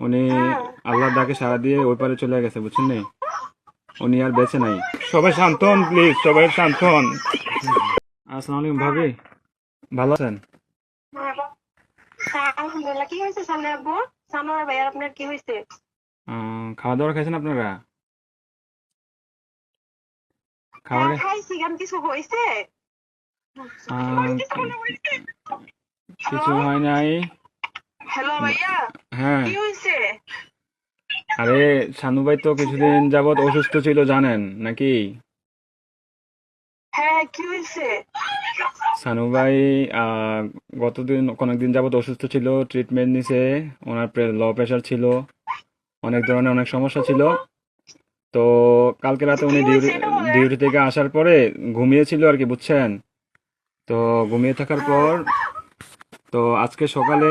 উনি আল্লাহর ডাকে সাড়া দিয়ে ওই পারে চলে গেছে বুঝছেন নি? উনি আর বেঁচে নাই। সবাই শান্ত হন প্লিজ সবাই শান্ত হন। আসসালামু আলাইকুম ভাবি ভালো আছেন? হ্যাঁ আলহামদুলিল্লাহ। কি হয়েছে সামনে আব্বু? সানোয়ার ভাইয়ার আপনার কি হয়েছে? আহ, খাওয়া দাওয়া খাইছেন আপনারা? খাওয়া হ্যাঁ, খাইছি গান কিছু হয়েছে। আহ, কিছু হয় নাই। হ্যালো ভাইয়া? হ্যাঁ। কি হয়েছে আরে ভাই তো কিছুদিন যাবত অসুস্থ ছিল জানেন নাকি? হ্যাঁ কি সানু ভাই গতদিন কয়েকদিন যাবত অসুস্থ ছিল ট্রিটমেন্ট নিছে ওনার লো প্রেশার ছিল অনেক ধরনের অনেক সমস্যা ছিল। তো কালকে রাতে উনি ডিউটি ডিউটি থেকে আসার পরে ঘুমিয়েছিল আর কি বুঝছেন? তো ঘুমিয়ে থাকার পর তো আজকে সকালে